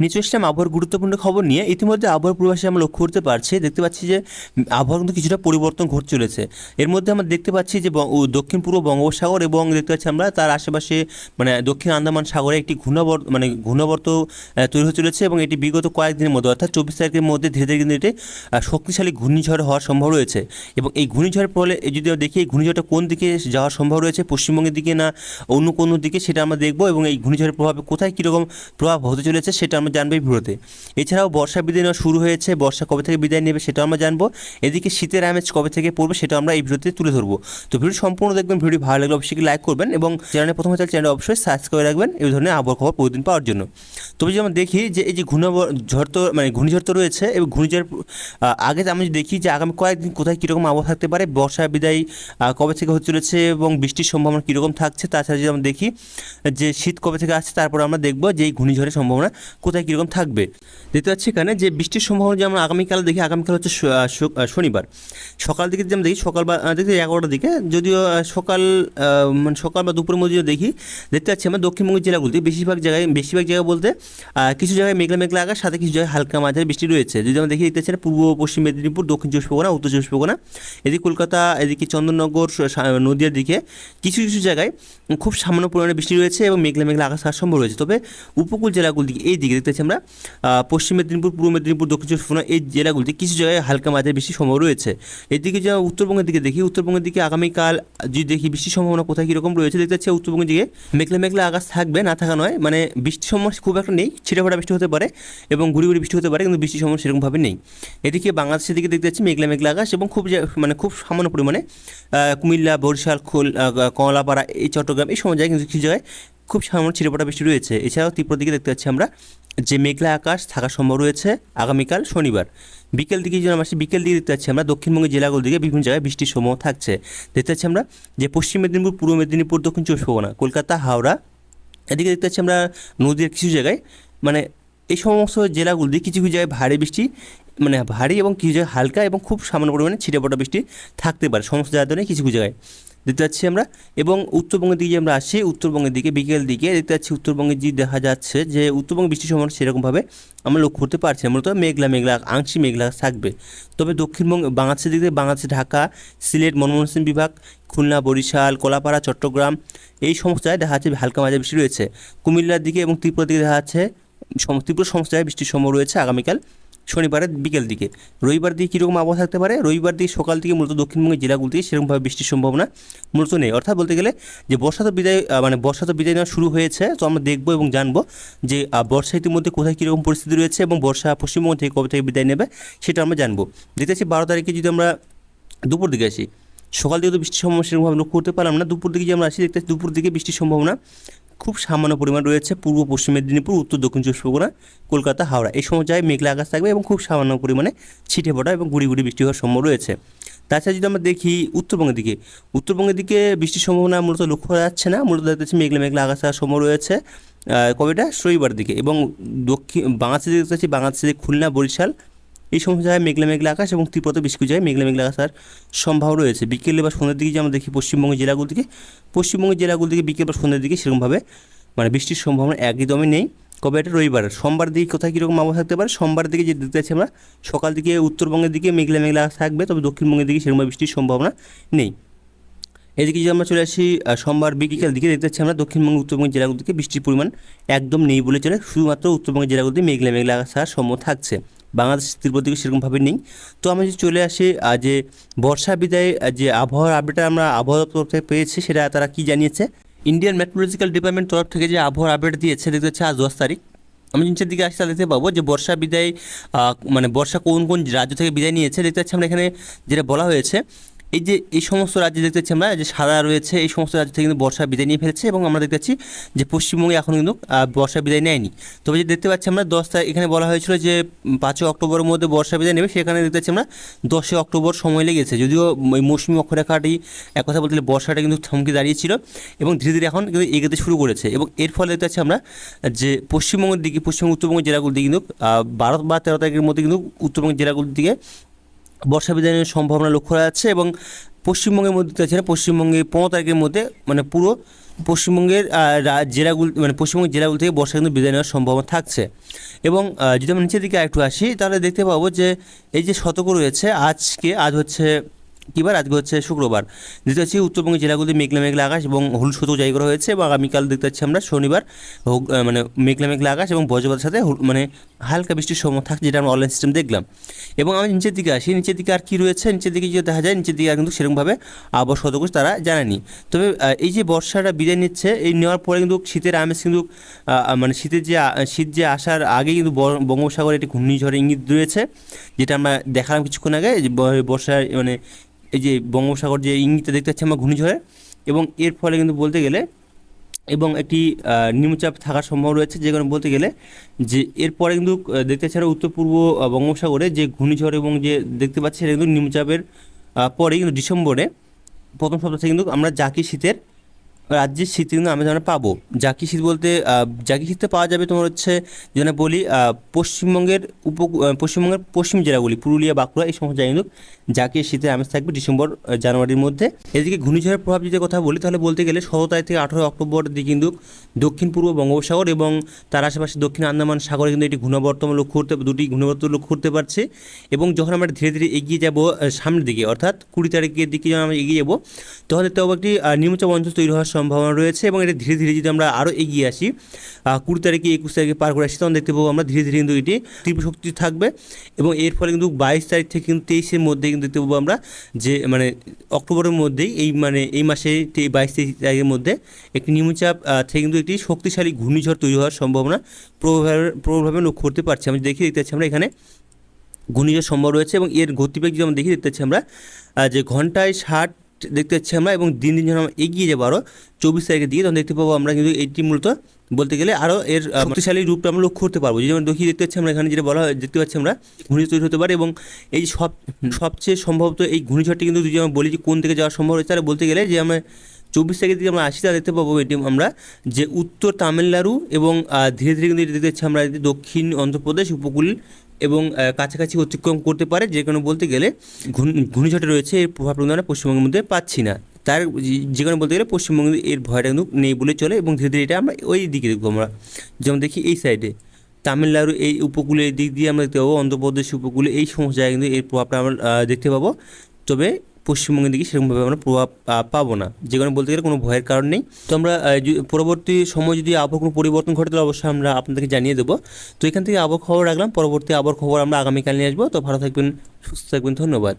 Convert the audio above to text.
নিচে এসলাম আবহাওয়ার গুরুত্বপূর্ণ খবর নিয়ে ইতিমধ্যে আবহাওয়ার পূর্বাসে আমরা লক্ষ্য করতে পারছি। দেখতে পাচ্ছি যে আবহাওয়া কিন্তু কিছুটা পরিবর্তন ঘটে চলেছে। এর মধ্যে আমরা দেখতে পাচ্ছি যে দক্ষিণ পূর্ব বঙ্গোপসাগর এবং দেখতে পাচ্ছি আমরা তার আশেপাশে মানে দক্ষিণ আন্দামান সাগরে একটি ঘূর্ণাবর্ত মানে ঘূর্ণাবর্ত তৈরি হয়ে চলেছে এবং এটি বিগত কয়েকদিনের মধ্যে অর্থাৎ চব্বিশ তারিখের মধ্যে ধীরে ধীরে কিন্তু এটি শক্তিশালী ঘূর্ণিঝড় হওয়ার সম্ভব রয়েছে। এবং এই ঘূর্ণিঝড়ের ফলে যদি দেখি, এই ঘূর্ণিঝড়টা কোন দিকে যাওয়ার সম্ভব রয়েছে, পশ্চিমবঙ্গের দিকে না অন্য কোনো দিকে সেটা আমরা দেখব এবং এই ঘূর্ণিঝড়ের প্রভাবে কোথায় কীরকম প্রভাব হতে চলেছে সেটা আমরা জানব এই ভিডিওতে এছাড়াও বর্ষা বিদায় নেওয়া শুরু হয়েছে, বর্ষা কবে থেকে বিদায় নেবে সেটাও আমরা জানব। এদিকে শীতের আমেজ কবে থেকে পড়বে সেটা আমরা এই ভিডিওতে তুলে ধরবো। তো ভিডিও সম্পূর্ণ দেখবেন ভিডিও ভালো লাগলে অবশ্যই লাইক করবেন এবং চ্যানেলে প্রথমে তাহলে চ্যানেল অবশ্যই সাবস্ক্রাইব করে রাখবেন এই ধরনের আবহাওয়া খবর প্রতিদিন পাওয়ার জন্য। তবে যদি আমরা দেখি যে এই যে ঘূর্ণাবর ঝড় তো মানে ঘূর্ণিঝড় তো রয়েছে এবং ঘূর্ণিঝড় আগে আমি দেখি যে আগামী কয়েকদিন কোথায় কীরকম আবহাওয়া থাকতে পারে, বর্ষা বিদায় কবে থেকে হতে চলেছে এবং বৃষ্টির সম্ভাবনা কীরকম থাকছে, তাছাড়া যদি আমরা দেখি যে শীত কবে থেকে আসছে, তারপর আমরা দেখব যে এই ঘূর্ণিঝড়ের সম্ভাবনা কোথায় কীরকম থাকবে? দেখতে পাচ্ছি এখানে যে বৃষ্টির সম্ভাবনা যে আমরা আগামীকাল দেখি, আগামীকাল হচ্ছে শনিবার। সকাল দিকে আমরা দেখি, সকাল বা দেখি এগারোটার দিকে, যদিও সকাল মানে সকাল বা দুপুরের মধ্যে দেখি, দেখতে পাচ্ছি আমরা দক্ষিণবঙ্গের জেলাগুলিতে বেশিরভাগ জায়গায়, বেশিরভাগ জায়গা বলতে কিছু জায়গায় মেঘলা মেঘলা আকাশ, সাথে কিছু জায়গায় হালকা মাঝারি বৃষ্টি রয়েছে। যদি আমরা দেখি, দেখতে পাচ্ছি পূর্ব, পশ্চিম মেদিনীপুর, দক্ষিণ চব্বিশ পরগনা, উত্তর চব্বিশ পরগনা। এদিকে কলকাতা, এদিকে চন্দননগর নদিয়ার দিকে কিছু কিছু জায়গায় খুব সামান্য পরিমাণে বৃষ্টি রয়েছে এবং মেঘলা মেঘলা আকাশ সম্ভব রয়েছে। তবে উপকূল জেলাগুলি এই দিকে দেখতে পাচ্ছি আমরা পশ্চিম মেদিনীপুর, পূর্ব মেদিনীপুর, দক্ষিণ চব্বিশ পরগনা এই জেলাগুলিতে কিছু জায়গায় হালকা মাঝারি বৃষ্টির সম্ভব রয়েছে। এদিকে যে উত্তরবঙ্গের দিকে দেখি, উত্তরবঙ্গের দিকে আগামীকাল যদি দেখি বৃষ্টির সম্ভাবনা কোথায় কীরকম রয়েছে দেখতে পাচ্ছি, উত্তরবঙ্গের দিকে মেঘলা মেঘলা আকাশ থাকবে, না থাকা নয়। মানে বৃষ্টির সমস্যা খুব একটা নেই, ছিটেফাটা বৃষ্টি হতে পারে এবং ঘুরি ঘুরি বৃষ্টি হতে পারে, কিন্তু বৃষ্টির সমস্যা সেরকমভাবে নেই। এদিকে বাংলাদেশের দিকে দেখতে পাচ্ছি মেঘলা মেঘলা আকাশ এবং খুব মানে খুব সামান্য পরিমাণে কুমিল্লা, বরিশাল, খোল কমলাপাড়া, এই চট্টগ্রাম, এই সময় জায়গায় কিন্তু কিছু জায়গায় খুব সামান্য ছিটেফাটা বৃষ্টি রয়েছে। এছাড়াও তীব্র দিকে দেখতে পাচ্ছি আমরা যে মেঘলা আকাশ থাকার সম্ভব রয়েছে আগামীকাল শনিবার। বিকেল দিকে যদি আমরা আসি, বিকেল দিকে দেখতে পাচ্ছি আমরা দক্ষিণবঙ্গের জেলাগুলো দিকে বিভিন্ন জায়গায় বৃষ্টির সম্ভাবনা থাকছে। দেখতে পাচ্ছি আমরা যে পশ্চিম মেদিনীপুর, পূর্ব মেদিনীপুর, দক্ষিণ চব্বিশ পরগনা, কলকাতা, হাওড়া, এদিকে দেখতে পাচ্ছি আমরা নদীর কিছু জায়গায় মানে এই সমস্ত জেলাগুলো দিয়ে কিছু কিছু জায়গায় ভারী বৃষ্টি মানে ভারী এবং কিছু জায়গায় হালকা এবং খুব সামান্য পরিমাণে ছিটেপটা বৃষ্টি থাকতে পারে। সমস্ত জায়গাতে কিছু কিছু জায়গায়। দেখতে পাচ্ছি আমরা। এবং উত্তরবঙ্গের দিকে আমরা আসি, উত্তরবঙ্গের দিকে, বিকেল দিকে দেখতে পাচ্ছি উত্তরবঙ্গে যে দেখা যাচ্ছে যে উত্তরবঙ্গে বৃষ্টির সম্ভাবনা সেরকমভাবে আমরা লক্ষ্য করতে পারছি মূলত মেঘলা মেঘলা, আংশিক মেঘলা থাকবে। তবে দক্ষিণবঙ্গ, বাংলাদেশের দিকে বাংলাদেশে, ঢাকা, সিলেট মনমোহন সিং বিভাগ, খুলনা, বরিশাল, কলাপাড়া, চট্টগ্রাম এই সমস্ত জায়গায় দেখা যাচ্ছে হালকা মাঝে বৃষ্টি রয়েছে। কুমিল্লার দিকে এবং ত্রিপুরার দিকে দেখা যাচ্ছে ত্রিপুরা সমস্ত জায়গায় বৃষ্টির সম্ভব রয়েছে আগামীকাল। শনিবারের বিকেল দিকে। রবিবার দিকে কীরকম আবহাওয়া থাকতে পারে? রবিবার দিকে সকাল থেকে মূলত দক্ষিণবঙ্গের জেলাগুলিতে সেরকমভাবে বৃষ্টির সম্ভাবনা মূলত নেই। অর্থাৎ বলতে গেলে যে বর্ষা তো বিদায় মানে বর্ষা তো বিদায় নেওয়া শুরু হয়েছে, তো আমরা দেখব এবং জানব যে বর্ষা ইতিমধ্যে কোথায় কীরকম পরিস্থিতি রয়েছে এবং বর্ষা পশ্চিমবঙ্গ থেকে কবে থেকে বিদায় নেবে সেটা আমরা জানব। দেখতে পাচ্ছি বারো তারিখে যদি আমরা দুপুর দিকে আসি, সকাল দিকে তো বৃষ্টির সম্ভাবনা সেরকমভাবে লক্ষ্য করতে পারলাম না। দুপুর দিকে যে আমরা আসি, দেখতে দুপুর দিকে বৃষ্টির সম্ভাবনা খুব সামান্য পরিমাণ রয়েছে পূর্ব পশ্চিম মেদিনীপুর উত্তর, দক্ষিণ চব্বিশ পরগনা, কলকাতা, হাওড়া। এই সময় জায়গায় মেঘলা আকাশ থাকবে এবং খুব সামান্য পরিমাণে ছিটে পড়া এবং গুড়ি গুড়ি বৃষ্টি হওয়ার সম্ভব রয়েছে। তাছাড়া যদি আমরা দেখি উত্তরবঙ্গের দিকে উত্তরবঙ্গের দিকে বৃষ্টির সম্ভাবনা মূলত লক্ষ্য করা যাচ্ছে না। মূলত দেখতে মেঘলা মেঘলা আকাশ থাকার সম্ভব রয়েছে কবেটা রবিবার দিকে এবং দক্ষিণ বাংলাদেশে দেখতে পাচ্ছি বাংলাদেশে খুলনা, বরিশাল এই সমস্ত জায়গায় মেঘলা মেঘলা আকাশ এবং বেশ কিছু জায়গায় মেঘলা মেঘলা আকাশের সম্ভাব রয়েছে। বিকেলে বা সন্ধ্যের দিকে যে আমরা দেখি পশ্চিমবঙ্গের জেলাগুলো দিকে পশ্চিমবঙ্গের জেলাগুলো দিকে বিকেল বা সন্ধ্যের দিকে সেরকমভাবে মানে বৃষ্টির সম্ভাবনা একদমই নেই। কবে এটা রবিবার, সোমবার দিকে কোথায় কীরকম আবহাওয়া থাকতে পারে? সোমবার দিকে যে দেখতে পাচ্ছি আমরা, সকাল দিকে উত্তরবঙ্গের দিকে মেঘলা মেঘলা আকাশ থাকবে, তবে দক্ষিণবঙ্গের দিকে সেরকম বৃষ্টির সম্ভাবনা নেই। এদিকে যদি আমরা চলে আসি সোমবার বিকেল দিকে দেখতে পাচ্ছি আমরা দক্ষিণবঙ্গ, উত্তরবঙ্গের জেলাগুলো থেকে বৃষ্টির পরিমাণ একদম নেই বলে চলে। শুধুমাত্র উত্তরবঙ্গের জেলাগুলোতে মেঘলা মেঘলা আকাশ থাকার সম্ভব থাকছে। বাংলাদেশ তীব্র দিকে সেরকমভাবে নেই। তো আমি যদি চলে আসি যে বর্ষা বিদায় যে আবহাওয়ার আপডেট আমরা আবহাওয়া দপ্তর থেকে পেয়েছি, সেটা তারা কী জানিয়েছে? ইন্ডিয়ান মেট্রোলজিক্যাল ডিপার্টমেন্ট তরফ থেকে যে আবহাওয়ার আপডেট দিয়েছে, দেখতে হচ্ছে আজ দশ তারিখ। আমি নিচের দিকে আসতে দেখতে পাবো যে বর্ষা বিদায় মানে বর্ষা কোন কোন রাজ্য থেকে বিদায় নিয়েছে, দেখতে পাচ্ছি আমরা এখানে যেটা বলা হয়েছে এই যে, এই সমস্ত রাজ্যে দেখতে পাচ্ছি আমরা যে সাদা রয়েছে, এই সমস্ত রাজ্য থেকে কিন্তু বর্ষা বিদায় নিয়ে ফেলেছে এবং আমরা দেখতে পাচ্ছি যে পশ্চিমবঙ্গে এখনও কিন্তু বর্ষা বিদায় নেয়নি। তবে যে দেখতে পাচ্ছি আমরা দশ তারিখ, এখানে বলা হয়েছিল যে পাঁচই অক্টোবরের মধ্যে বর্ষা বিদায় নেবে, সেখানে দেখতে পাচ্ছি আমরা দশই অক্টোবর সময় লেগেছে। যদিও ওই মৌসুমি অক্ষরেখাটি এক কথা বলতে বর্ষাটা কিন্তু থমকে দাঁড়িয়েছিল এবং ধীরে ধীরে এখন কিন্তু এগোতে শুরু করেছে। এবং এর ফলে দেখতে পাচ্ছি আমরা যে পশ্চিমবঙ্গের দিকে, পশ্চিমবঙ্গ উত্তরবঙ্গের জেলাগুলোর দিকে কিন্তু বারো বা তেরো তারিখের মধ্যে কিন্তু উত্তরবঙ্গের জেলাগুলির দিকে বর্ষা বিধানের সম্ভাবনা লক্ষ্য করা যাচ্ছে এবং পশ্চিমবঙ্গের মধ্যে না। পশ্চিমবঙ্গে পনেরো তারিখের মধ্যে মানে পুরো পশ্চিমবঙ্গের জেলাগুলো মানে পশ্চিমবঙ্গের জেলাগুলি থেকে বর্ষা কিন্তু বিদায় নেওয়ার সম্ভাবনা থাকছে। এবং যদি আমরা নিচের দিকে একটু আসি, তাহলে দেখতে পাবো যে এই যে শতক রয়েছে, আজকে, আজ হচ্ছে কিবার আজকে হচ্ছে শুক্রবার। দেখতে পাচ্ছি উত্তরবঙ্গের জেলাগুলিতে মেঘলা মেঘলা আকাশ এবং হলুদ সতর্ক জারি করা হয়েছে এবং আগামীকাল দেখতে পাচ্ছি আমরা শনিবার মানে মেঘলা মেঘলা আকাশ এবং বজ্রপাতের সাথে মানে হালকা বৃষ্টির সময় থাকছে যেটা আমরা অনলাইন সিস্টেম দেখলাম। এবং আমি নিচের দিকে আসি, নিচের দিকে আর কি রয়েছে? নিচের দিকে যদি দেখা যায়, নিচের দিকে আর কিন্তু সেরকমভাবে আবহাওয়া সতর্ক তারা জানায়নি। তবে এই যে বর্ষাটা বিদায় নিচ্ছে, এই নেওয়ার পরে কিন্তু শীতের আমেজ কিন্তু মানে শীতের যে শীত যে আসার আগে কিন্তু বঙ্গোপসাগরে একটি ঘূর্ণিঝড়ের ইঙ্গিত রয়েছে, যেটা আমরা দেখালাম কিছুক্ষণ আগে, যে ব- বর্ষার মানে এই যে বঙ্গোপসাগর যে ইঙ্গিতে দেখতে পাচ্ছি আমরা ঘূর্ণিঝড়ে, এবং এর ফলে কিন্তু বলতে গেলে, এবং একটি নিম্নচাপ থাকার সম্ভাবনা রয়েছে, যে কারণে বলতে গেলে যে এরপরে কিন্তু দেখতে পাচ্ছি উত্তর পূর্ব বঙ্গোপসাগরে যে ঘূর্ণিঝড় এবং যে দেখতে পাচ্ছি সেটা কিন্তু নিম্নচাপের পরে কিন্তু ডিসেম্বরে প্রথম সপ্তাহে কিন্তু আমরা জাকি শীতের রাজ্যের শীত কিন্তু আমরা যেন পাবো। জাকি শীত বলতে জাকি শীতে পাওয়া যাবে তোমার হচ্ছে যেন বলি পশ্চিমবঙ্গের উপ পশ্চিমবঙ্গের পশ্চিম জেলাগুলি পুরুলিয়া, বাঁকুড়া, এই সমস্ত জায়গায় কিন্তু জাকি শীতের আমেজ থাকবে ডিসেম্বর জানুয়ারির মধ্যে। এদিকে ঘূর্ণিঝড়ের প্রভাব যদি কথা বলি, তাহলে বলতে গেলে সতেরো তারিখ থেকে আঠেরো অক্টোবর দিকে কিন্তু দক্ষিণ পূর্ব বঙ্গোপসাগর এবং তার আশেপাশে দক্ষিণ আন্দামান সাগরে কিন্তু একটি ঘূর্ণাবর্ত লক্ষ্য করতে, দুটি ঘূর্ণাবর্ত লক্ষ্য করতে পারছে। এবং যখন আমরা ধীরে ধীরে এগিয়ে যাব সামনের দিকে, অর্থাৎ কুড়ি তারিখের দিকে যখন আমরা এগিয়ে যাব, তখন পাবো একটি নিম্নচাপ অঞ্চল তৈরি হওয়ার সম্ভাবনা রয়েছে এবং এটা ধীরে ধীরে যদি আমরা আরও এগিয়ে আসি কুড়ি তারিখে, একুশ তারিখে পার করে আসি, তখন দেখতে পাবো আমরা ধীরে ধীরে কিন্তু এটি তীব্র শক্তি থাকবে এবং এর ফলে কিন্তু বাইশ তারিখ থেকে কিন্তু তেইশের মধ্যে কিন্তু দেখতে পাবো আমরা যে মানে অক্টোবরের মধ্যেই এই মানে এই মাসে বাইশ তেইশ তারিখের মধ্যে একটি নিম্নচাপ থেকে কিন্তু একটি শক্তিশালী ঘূর্ণিঝড় তৈরি হওয়ার সম্ভাবনা প্রবলভাবে প্রবলভাবে লক্ষ্য করতে পারছি। আমি দেখি, দেখতে পাচ্ছি আমরা এখানে ঘূর্ণিঝড় সম্ভব রয়েছে এবং এর গতিবেগ যদি আমরা দেখি, দেখতে পাচ্ছি আমরা যে ঘন্টায় ষাট দেখতে পাচ্ছি আমরা এবং দিন দিন যখন আমরা এগিয়ে যাব আরও চব্বিশ তারিখের দিকে, তখন দেখতে পাবো আমরা কিন্তু এইটি মূলত বলতে গেলে আরও এর শক্তিশালী রূপটা আমরা লক্ষ্য করতে পারব। যেমন দেখি, দেখতে পাচ্ছি আমরা এখানে যেটা বলা হয়, দেখতে পাচ্ছি আমরা ঘূর্ণিঝড় তৈরি হতে পারে এবং এই সব, সবচেয়ে সম্ভবত এই ঘূর্ণিঝড়টি কিন্তু যদি আমরা বলি যে কোন থেকে যাওয়া সম্ভব হয়েছে, তাহলে বলতে গেলে যে আমরা চব্বিশ তারিখের দিকে আমরা আসি তা দেখতে পাবো এটি আমরা যে উত্তর তামিলনাড়ু এবং ধীরে ধীরে কিন্তু এটি দেখতে পাচ্ছি আমরা দক্ষিণ অন্ধ্রপ্রদেশ, উপকূল এবং কাছাকাছি অতিক্রম করতে পারে, যে কোনো বলতে গেলে ঘূর্ণ- ঘূর্ণিঝড়ে রয়েছে এর প্রভাব কিন্তু আমরা পশ্চিমবঙ্গের মধ্যে পাচ্ছি না। তার যে কোনো বলতে গেলে পশ্চিমবঙ্গে এর ভয়টা কিন্তু নেই বলে চলে এবং ধীরে ধীরে এটা আমরা ওই দিকে দেখব আমরা। যেমন দেখি এই সাইডে, তামিলনাড়ু এই উপকূলের দিক দিয়ে আমরা দেখতে পাবো অন্ধ্রপ্রদেশ উপকূলে এই সমস্ত জায়গায় কিন্তু এর প্রভাবটা আমরা দেখতে পাবো। তবে পশ্চিমবঙ্গের দিকে সেরকমভাবে আমরা প্রভাব পাবো না। যে কারণে বলতে গেলে কোনো ভয়ের কারণ নেই। তো আমরা পরবর্তী সময় যদি আবহাওয়া কোনো পরিবর্তন ঘটে, তাহলে অবশ্যই আমরা আপনাদেরকে জানিয়ে দেবো। তো এখান থেকে আবহাওয়া খবর রাখলাম। পরবর্তী আবহাওয়া খবর আমরা আগামীকাল নিয়ে আসব। তো ভালো থাকবেন, সুস্থ থাকবেন। ধন্যবাদ।